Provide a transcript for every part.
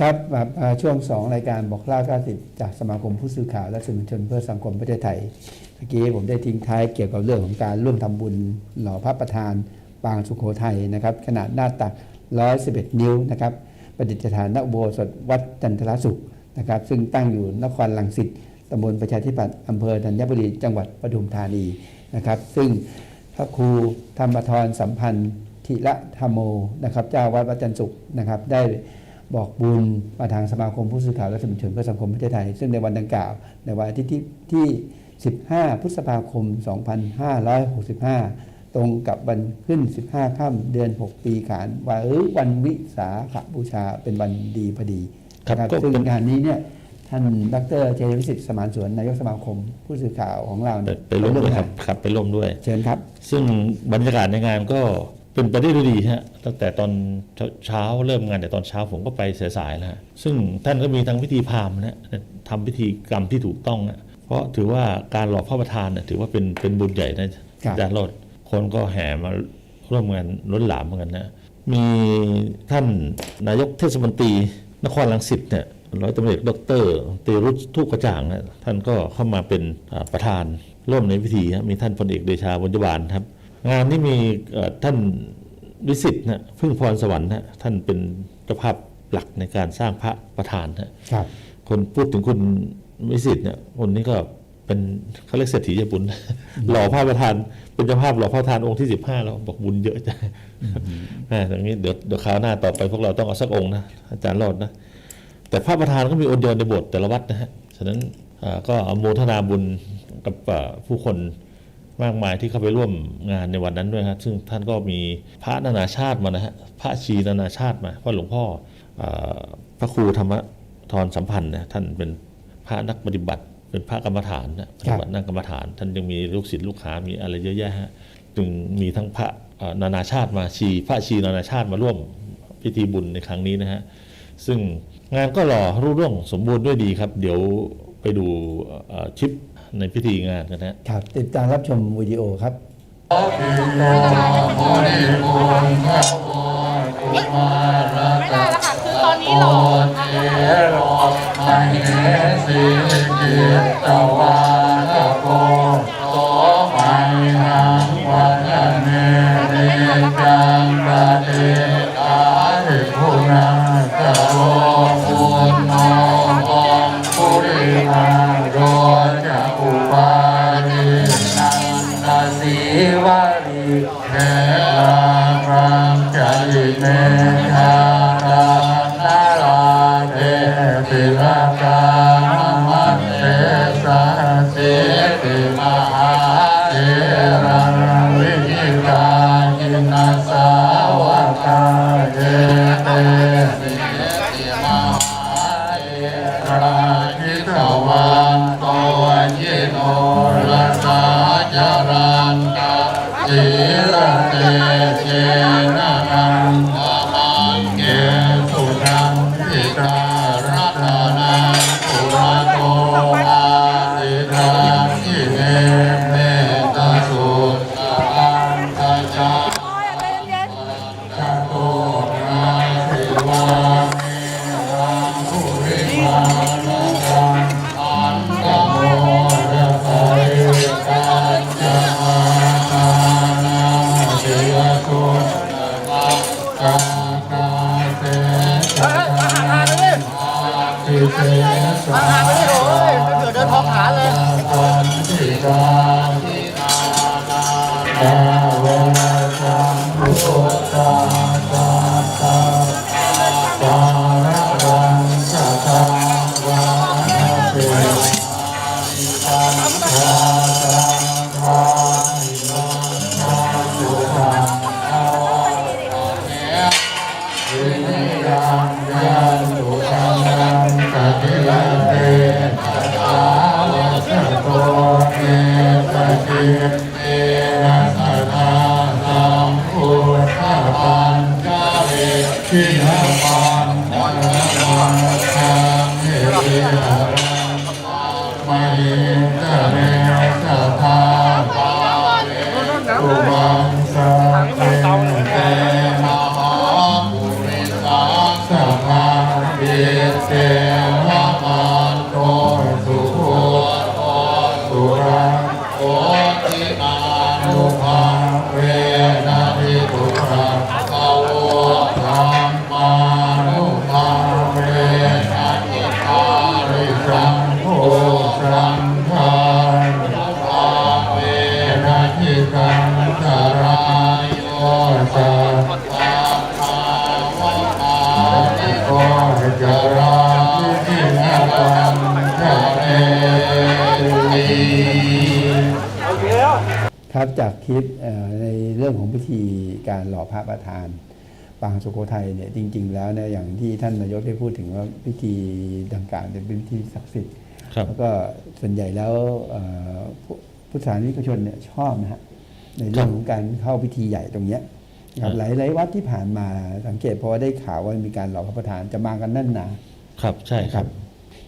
ครับแบบเอ่อช่วง 2 รายการบอกเล่า90จากสมาคมผู้สื่อข่าวและสื่อมวลชนเพื่อสังคมประเทศไทย เมื่อกี้ผมได้ทิ้งท้ายเกี่ยวกับเรื่องของการร่วมทำบุญหล่อพระประธานปางสุโขทัยนะครับ ขนาดหน้าตัก 111 นิ้วนะครับประดิษฐานณอุโบสถวัดจันทรสุขนะครับซึ่งตั้งอยู่นครลังสิตตำบลประชาธิปัตย์อำเภอธัญบุรีจังหวัดปทุมธานีนะครับ ซึ่งพระครูธรรมทรสัมพันธ์ธิระธรรมโมนะครับเจ้าวัดวัดจันทร์สุขนะครับได้ บอกบุญมาทางสมาคมผู้สื่อข่าวและสื่อมวลชนเพื่อสังคมประเทศไทย ซึ่งในวันดังกล่าว ในวันอาทิตย์ที่ที่15 พฤษภาคม 2565 ตรงกับวันขึ้น 15 ค่ำเดือน 6 ปีขานวันหรือวันวิสาขบูชาเป็นวันดีพอดีครับนะก็ซึ่งเป็นงานนี้เนี่ยท่านดรเจริญวิสิทธิ์สมานสวนนายกสมาคมผู้สื่อข่าวของเราไปเนี่ยไปร่วมด้วยงครับครับไปร่วมด้วย เชิญครับ ซึ่งบรรยากาศในงานก็ เป็นไปได้ด้วยดีฮะตั้งแต่ตอนเช้าเริ่มงานแต่ตอนเช้าผมก็ไปสายๆแล้วฮะซึ่งท่านก็มีทั้งพิธีพราหมณ์นะทำพิธีกรรมที่ถูกต้องนะเพราะถือว่าการหล่อพระประธานเนี่ยถือว่าเป็นเป็นบุญใหญ่นะครับอาจารย์โรดคนก็แห่มาร่วมงานล้นหลามเหมือนกันนะมีท่านนายกเทศมนตรีนครลังสิตเนี่ยร้อยตำรวจเอกดรตีรุษทุกกระจ่างนะท่านก็เข้ามาเป็นอ่าประธานร่วมในพิธีฮะมีท่านพลเอกเดชาบุญยบาลครับ งานนี้มีเอ่อท่านวิสิตนะพึ่งพรสวรรค์นะท่านเป็นเจ้าภาพหลักในการสร้างพระประธานนะครับ คนพูดถึงคุณวิสิตเนี่ยคนนี้ก็เป็นเขาเรียกเศรษฐีญี่ปุ่นหล่อพระประธาน เป็นเจ้าภาพหล่อพระประธานองค์ที่สิบห้าแล้วบอกบุญเยอะจังอ่าอย่างนี้เดี๋ยวเดี๋ยวคราวหน้าต่อไปพวกเราต้องเอาสักองค์นะอาจารย์รอดนะแต่พระประธานก็มีองค์เดียวในโบสถ์แต่ละวัดนะฮะฉะนั้นอ่าก็อนุโมทนาบุญกับอ่าผู้คน มากมายที่เข้าไปร่วมงานในวันนั้นด้วยครับซึ่งท่านก็มีพระนานาชาติมานะฮะพระชีนานาชาติมาเพราะหลวงพ่ออพระครูธรรมทรสัมพันธ์นะท่านเป็นพระนักปฏิบัติ เป็นพระกรรมฐานนะปฏิบัตินั่งกรรมฐาน ท่านยังมีลูกศิษย์ลูกหามีอะไรเยอะแยะฮะจึงมีทั้งพระนานาชาติมาชีพระชีนานาชาติมาร่วมพิธีบุญในครั้งนี้นะฮะซึ่งงานก็รอรุ่ร่วงสมบูรณ์ด้วยดีครับ เดี๋ยวไปดูชิป ในพิธีงานกันนะฮะครับติดตามรับชมวิดีโอครับไม่ได้แล้วค่ะคือตอนนี้เราสี ระเตเจนะอัง สิเตสาเดินทอขาเลยตันติกาทินานาดาเวนะสัมพุทธาสาสาปาระรังสัทธาเตตั ทินาปันนะวันทังเอติหะรังมหิตะเรสัทาปาเรอุบังสังเตมหาปุริสังสมาเว ครับจากคลิปเอ่อในเรื่องของพิธีการหล่อพระประธาน ปางสุโขทัยเนี่ยจริง ๆ แล้วเนี่ยอย่างที่ท่านนายกได้พูดถึงว่าพิธีดังกล่าวเนี่ยเป็นพิธีศักดิ์สิทธิ์ครับแล้วก็ส่วนใหญ่แล้วเอ่อผู้พุทธศาสนิกชนเนี่ยชอบนะฮะในเรื่องของการเข้าพิธีใหญ่ตรงเนี้ยนะครับหลายหลายวัดที่ผ่านมาสังเกตเพราะว่าได้ข่าวว่ามีการหล่อพระประธานจะมากันแนั่นหนาครับใช่ครับ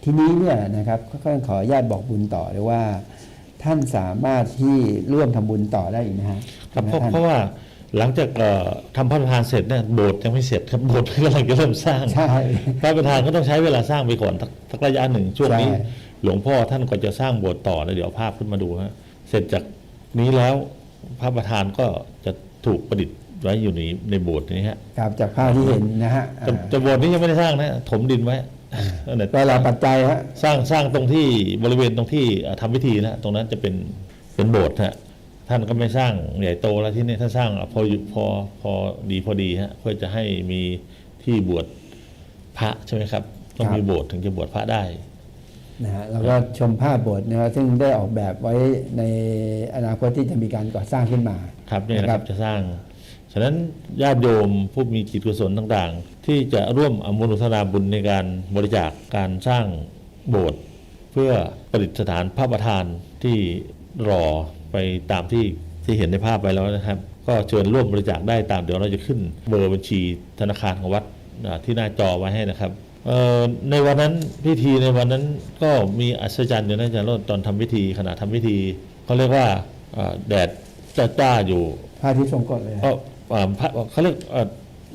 ทีนี้เนี่ยนะครับก็ขออนุญาตบอกบุญต่อเลยว่า ท่านสามารถที่ร่วมทำบุญต่อได้อีกนะฮะครับเพราะท่านเพราะว่าหลังจากเอ่อทำพระประธานเสร็จเนี่ยโบสถ์ยังไม่เสร็จครับโบสถ์กำลังจะเริ่มสร้างใช่พระประธานก็ต้องใช้เวลาสร้างไปก่อนสักสักระยะหนึ่งช่วงนี้ใช่หลวงพ่อท่านก็จะสร้างโบสถ์ต่อนะเดี๋ยวเอาภาพขึ้นมาดูฮะเสร็จจากนี้แล้วพระประธานก็จะถูกประดิษฐ์ไว้อยู่ในในโบสถ์นี้ฮะครับจากภาพที่เห็นนะฮะแต่แต่โบสถ์นี้ยังไม่ได้สร้างนะถมดินไว้ นั่นแหละก็รอปัจจัยฮะสร้างสร้างตรงที่บริเวณตรงที่เอ่อทำพิธีนะตรงนั้นจะเป็นเป็นโบสถ์ฮะท่านก็ไม่สร้างใหญ่โตแล้วที่นี่ท่านสร้างพออยู่พอพอดีพอดีฮะเพื่อจะให้มีที่บวชพระใช่ไหมครับต้องมีโบสถ์ถึงจะบวชพระได้นะฮะแล้วก็ชมภาพโบสถ์นะครับซึ่งได้ออกแบบไว้ในอนาคตที่จะมีการก่อสร้างขึ้นมาครับเนี่ยนะนะคครัรับบจะสร้าง ฉะนั้นญาติโยมผู้มีจิตกุศลต่างๆ ที่จะร่วมอนุโมทนาบุญในการบริจาคการสร้างโบสถ์เพื่อประดิษฐานพระประธานที่รอไปตามที่ที่เห็นในภาพไปแล้วนะครับ ก็เชิญร่วมบริจาคได้ตามเดี๋ยวเราจะขึ้นเบอร์บัญชีธนาคารของวัดอ่าที่หน้าจอไว้ให้นะครับเอ่อในวันนั้นพิธีในวันนั้นก็มีอัศจรรย์อยู่นะอาจารย์โรจน์ตอนทำพิธีขณะทำพิธีเขาเรียกว่าอ่าแดดจ้าๆอยู่พระอาทิตย์ทรงกฎเลยก็อ่าพระ เขาเรียกเอ่อ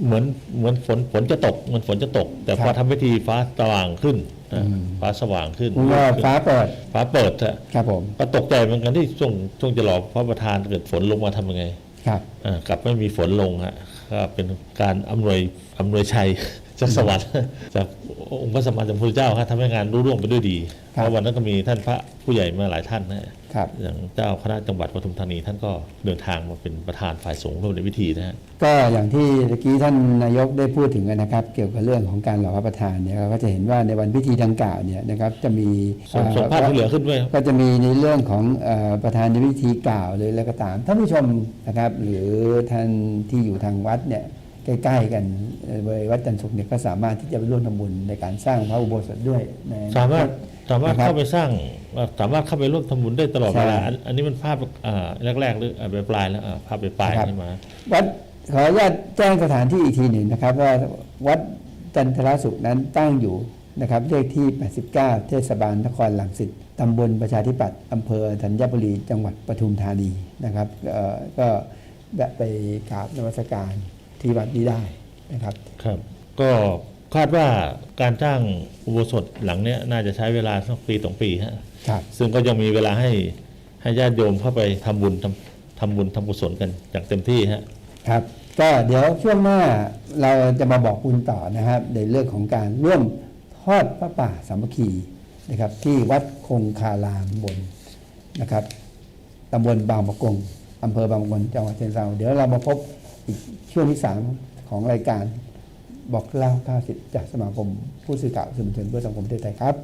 เหมือนเหมือนฝนฝนจะตกเหมือนฝนจะตก แต่พอทำพิธีฟ้าสว่างขึ้นนะฟ้าสว่างขึ้นคุณว่าฟ้าเปิดฟ้าเปิดอะครับผมก็ตกใจเหมือนกันที่ช่วงช่วงจะหล่อพระประธานเกิดฝนลงมาทำยังไง ครับอ่ากลับไม่มีฝนลงฮะก็เป็นการอำนวยอำนวยชัยจากสวรรค์จาก องค์พระสัมมาสัมพุทธเจ้าครับทำให้งานรุ่ร่วงไปด้วยดีคเพรับราะวันนั้นก็มีท่านพระผู้ใหญ่มาหลายท่านนะครับอย่างเจ้าคณะจังหวัดปทุมธานีท่านก็เดินทางมาเป็นประธานฝ่ายสงฆ์ร่วมในพิธีนะฮะก็อย่างที่เมื่อกี้ท่านนายกได้พูดถึงนะครับ เกี่ยวกับเรื่องของการหล่อพระประธานเนี่ยเราก็จะเห็นว่าในวันพิธีดังกล่าวเนี่ยนะครับจะมีส่งส่งภาพที่เหลือขึ้นด้วยก็จะมีในเรื่องของเออประธานในพิธีกล่าวหรืออะไรก็ตามท่านผู้ชมนะครับ หรือท่านที่อยู่ทางวัดเนี่ย ใกล้ๆกันเอ่อบริเวณวัดจันทร์สุขเนี่ยก็สามารถที่จะไปร่วมทำบุญในการสร้างพระอุโบสถด้วยในสามารถสามารถนะครับเข้าไปสร้างสามารถเข้าไปร่วมทำบุญได้ตลอดใช่เวลาอันอันนี้มันภาพอ่าแรกๆหรืออ่าปลายๆแล้วอ่าภาพปลายครับๆขึ้นมาวัดขออนุญาตแจ้งสถานที่อีกทีหนึ่งนะครับ ว่าวัดจันทรสุขนั้นตั้งอยู่นะครับเลขที่ 89 เทศบาลนครหลังสิตตำบลประชาธิปัตย์อำเภอธัญบุรีจังหวัดปทุมธานีนะครับเอ่อก็แวะไปกราบนมัสการ ที่วัดนี้ได้นะครับครับ ก็คาดว่าการจ้างอุโบสถหลังเนี้ยน่าจะใช้เวลาสักปีสองปีฮะครับซึ่งก็ยังมีเวลาให้ให้ญาติโยมเข้าไปทำบุญทำทำบุญทำกุศลกันอย่างเต็มที่ฮะครับก็เดี๋ยวช่วงหน้าเราจะมาบอกบุญต่อนะครับ ในเรื่องของการร่วมทอดพระป่าสามัคคีนะครับ ที่วัดคงคารามบนนะครับตำบลบางประกงอำเภอบางประกงจังหวัดเชียงรายเดี๋ยวเรามาพบ อีกช่วงที่สามของรายการบอกเล่าข่าวสิทธิจากสมาคมผู้สื่อข่าวสื่อมวลชนเพื่อสังคมประเทศไทยครับ